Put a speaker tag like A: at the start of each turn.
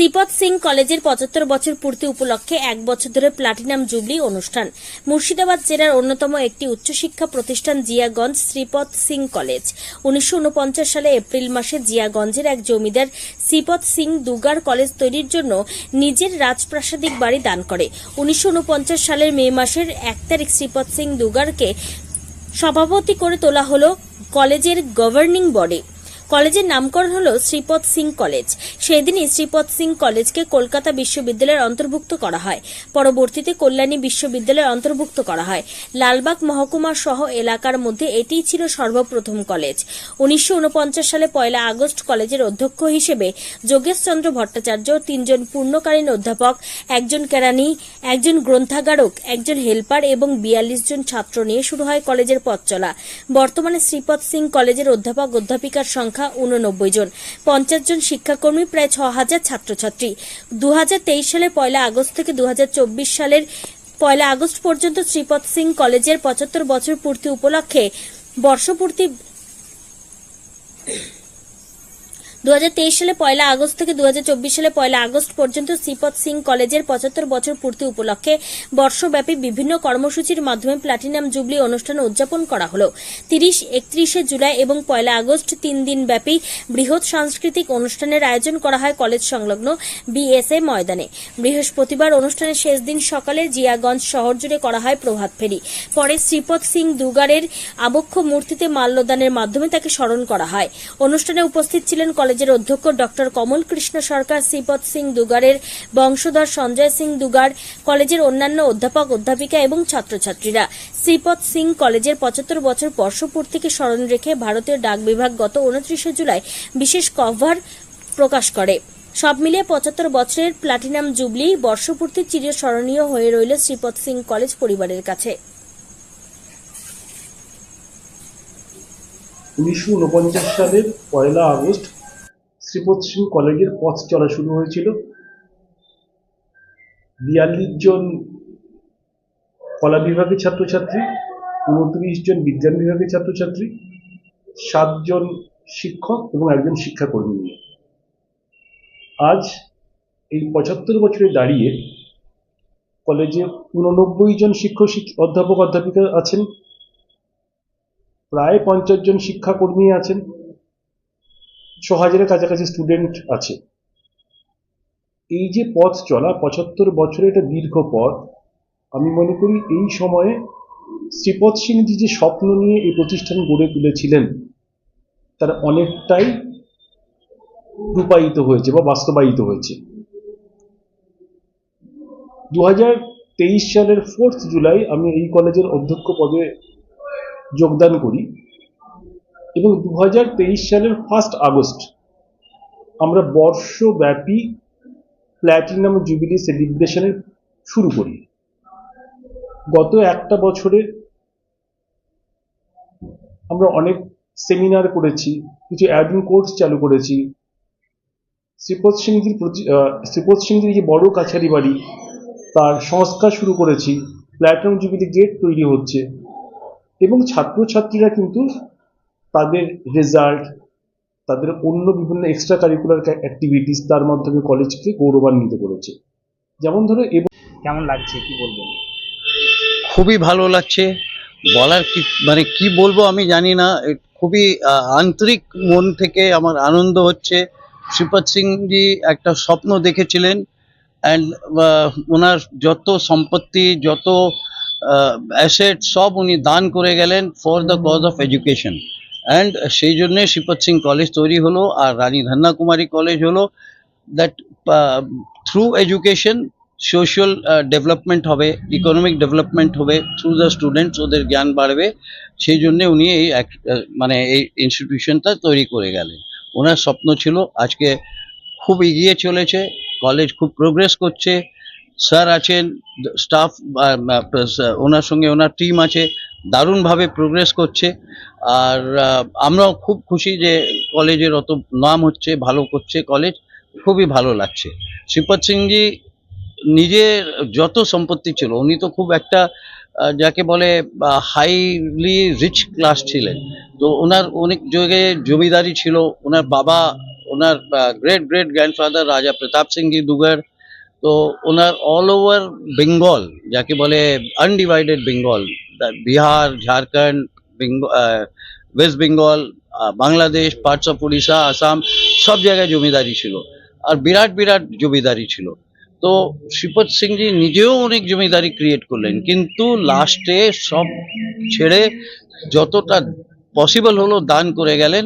A: শ্রীপদ সিং কলেজের পঁচাত্তর বছর পূর্তি উপলক্ষে এক বছর ধরে প্লাটিনাম জুবলি অনুষ্ঠান। মুর্শিদাবাদ জেলার অন্যতম একটি উচ্চশিক্ষা প্রতিষ্ঠান জিয়াগঞ্জ শ্রীপদ সিং কলেজ। উনিশশো ঊনপঞ্চাশ সালে এপ্রিল মাসে জিয়াগঞ্জের এক জমিদার শ্রীপদ সিং দুগার কলেজ তৈরির জন্য নিজের রাজপ্রাসাদিক বাড়ি দান করে। উনিশশো ঊনপঞ্চাশ সালের মে মাসের এক তারিখ শ্রীপদ সিং দুগারকে সভাপতি করে তোলা হল কলেজের গভর্নিং বডি। কলেজের নামকরণ হল শ্রীপদ সিং কলেজ। সেদিনই শ্রীপদ সিং কলেজকে কলকাতা বিশ্ববিদ্যালয়ের অন্তর্ভুক্ত করা হয়। পরবর্তীতে কল্যাণী বিশ্ববিদ্যালয়ের অন্তর্ভুক্ত করা হয়। লালবাগ মহকুমা সহ এলাকার মধ্যে এটিই ছিল সর্বপ্রথম কলেজ। উনিশশো উনপঞ্চাশ সালে পয়লা আগস্ট কলেজের অধ্যক্ষ হিসেবে যোগেশচন্দ্র ভট্টাচার্য তিনজন পূর্ণকালীন অধ্যাপক, একজন কেরানি একজন গ্রন্থাগারক, একজন হেল্পার এবং বিয়াল্লিশ জন ছাত্র নিয়ে শুরু হয় কলেজের পথ চলা। বর্তমানে শ্রীপদ সিং কলেজের অধ্যাপক অধ্যাপিকার সংখ্যা উননব্বই জন। পঞ্চাশ জন শিক্ষাকর্মী, প্রায় ছ হাজার ছাত্রছাত্রী। দু হাজার তেইশ সালে পয়লা আগস্ট থেকে দু হাজার চব্বিশ সালের পয়লা আগস্ট পর্যন্ত শ্রীপদ সিং কলেজের পঁচাত্তর বছর পূর্তি উপলক্ষে বর্ষপূর্তি দু হাজার তেইশ সালে পয়লা আগস্ট থেকে দু হাজার চব্বিশ সালে পয়লা আগস্ট পর্যন্ত শ্রীপদ সিং কলেজের পঁচাত্তর বছর পূর্তি উপলক্ষে বর্ষব্যাপী বিভিন্ন কর্মসূচির মাধ্যমে প্লাটিনাম জুবলি অনুষ্ঠান উদযাপন করা হলো। তিরিশ, একত্রিশে জুলাই এবং পয়লা আগস্ট তিন দিন ব্যাপী বৃহৎ সাংস্কৃতিক অনুষ্ঠানের আয়োজন করা হয় কলেজ সংলগ্ন বিএসএ ময়দানে। বৃহস্পতিবার অনুষ্ঠানের শেষ দিন সকালে জিয়াগঞ্জ শহর জুড়ে করা হয় প্রভাত ফেরি। পরে শ্রীপদ সিং দুগারের আবক্ষ মূর্তিতে মাল্যদানের মাধ্যমে তাকে স্মরণ করা হয়। অনুষ্ঠানে উপস্থিত ছিলেন কলেজের অধ্যক্ষ ডক্টর কমল কৃষ্ণ সরকার, শ্রীপদ সিং দুগারের বংশধর সঞ্জয় সিং দুগার, কলেজের অন্যান্য অধ্যাপক, অধ্যাপিকা এবং ছাত্রছাত্রীরা। শ্রীপদ সিং কলেজের পঁচাত্তর বছর বর্ষপূর্তিকে স্মরণ রেখে ভারতীয় ডাক বিভাগ গত উনত্রিশে জুলাই বিশেষ কভার প্রকাশ করে। সব মিলিয়ে পঁচাত্তর বছরের প্লাটিনাম জুবলি বর্ষপূর্তি চিরস্মরণীয় হয়ে রইল শ্রীপদ সিং কলেজ পরিবারের কাছে।
B: উনিশশো উনপঞ্চাশ সালের পয়লা আগস্ট শ্রীপদ সিং কলেজের পথ চলা শুরু হয়েছিল। বিয়াল্লিশ জন কলা বিভাগের ছাত্রছাত্রী, উনত্রিশ জন বিজ্ঞান বিভাগের ছাত্রছাত্রী সাতজন শিক্ষক এবং একজন শিক্ষাকর্মী নিয়ে। আজ এই পঁচাত্তর বছরে দাঁড়িয়ে কলেজে উননব্বই জন শিক্ষক শিক- অধ্যাপক অধ্যাপিকা আছেন, প্রায় পঞ্চাশ জন শিক্ষাকর্মী আছেন। ছ হাজারের কাছাকাছি স্টুডেন্ট আছে। এই যে পথ চলা, পঁচাত্তর বছরের একটা দীর্ঘ পথ, আমি মনে করি এই সময়ে শ্রীপদ সিংজি যে স্বপ্ন নিয়ে এই প্রতিষ্ঠান গড়ে তুলেছিলেন, তার অনেকটাই রূপায়িত হয়েছে বা বাস্তবায়িত হয়েছে। দু তেইশ সালের ফোর্থ জুলাই আমি এই কলেজের অধ্যক্ষ পদে যোগদান করি। এবং দু হাজার তেইশ সালের ফার্স্ট আগস্ট, আমরা বর্ষব্যাপী প্ল্যাটিনাম জুবিলি সেলিব্রেশনের শুরু করি। গত একটা বছরে আমরা অনেক সেমিনার করেছি, কিছু অ্যাডিং কোর্স চালু করেছি। শ্রীপদ সিংজির শ্রীপদ সিংজির যে বড় কাছারি বাড়ি, তার সংস্কার শুরু করেছি। প্ল্যাটিনাম জুবিলি গেট তৈরি হচ্ছে। এবং ছাত্রছাত্রীরা কিন্তু তাদের রেজাল্ট তাদের অন্য বিভিন্ন এক্সট্রা কারিকুলার অ্যাক্টিভিটিস তার মাধ্যমে কলেজকে গৌরবান্বিত করেছে। যেমন ধরো এব-
C: কেমন লাগছে? কি বলব?
D: খুবই ভালো লাগছে। বলার কি মানে কি বলব আমি জানি না। খুবই আহ, আন্তরিক মন থেকে আমার আনন্দ হচ্ছে। শ্রীপদ সিংজি একটা স্বপ্ন দেখেছিলেন। অ্যান্ড ওনার যত সম্পত্তি যত অ্যাসেট সব উনি দান করে গেলেন for the cause of education and সেই জন্যে শ্রীপদ সিং কলেজ তৈরি হলো আর রানী ধন্না কুমারী কলেজ হলো that through education social development হবে ইকোনমিক ডেভেলপমেন্ট হবে থ্রু দ্য স্টুডেন্টস ওদের জ্ঞান বাড়বে। সেই জন্যে উনি এই মানে এই ইনস্টিটিউশনটা তৈরি করে গেলেন। ওনার স্বপ্ন ছিল, আজকে খুব এগিয়ে চলেছে কলেজ খুব প্রোগ্রেস করছে। স্যার আছেন স্টাফ ওনার সঙ্গে ওনার টিম আছে। দারুণভাবে প্রোগ্রেস করছে। আর আমরাও খুব খুশি যে কলেজের অত নাম হচ্ছে, ভালো করছে কলেজ। খুবই ভালো লাগছে। শ্রীপদ সিংজি নিজের যত সম্পত্তি ছিল, উনি তো খুব একটা যাকে বলে হাইলি রিচ ক্লাস ছিলেন। তো ওনার অনেক জায়গায় জমিদারি ছিল। ওনার বাবা, ওনার গ্রেট গ্রেট গ্র্যান্ডফাদার রাজা প্রতাপ সিং জি দুগার। তো ওনার অল ওভার বেঙ্গল যাকে বলে undivided Bengal Bihar Jharkhand west Bengal Bangladesh parts of Orissa Assam সব জায়গায় জমিদারি ছিল। আর বিরাট বিরাট জমিদারি ছিল। তো শ্রীপদ সিংজি নিজেও অনেক জমিদারি ক্রিয়েট করলেন। কিন্তু লাস্টে সব ছেড়ে যতটা পসিবল হলো দান করে গেলেন।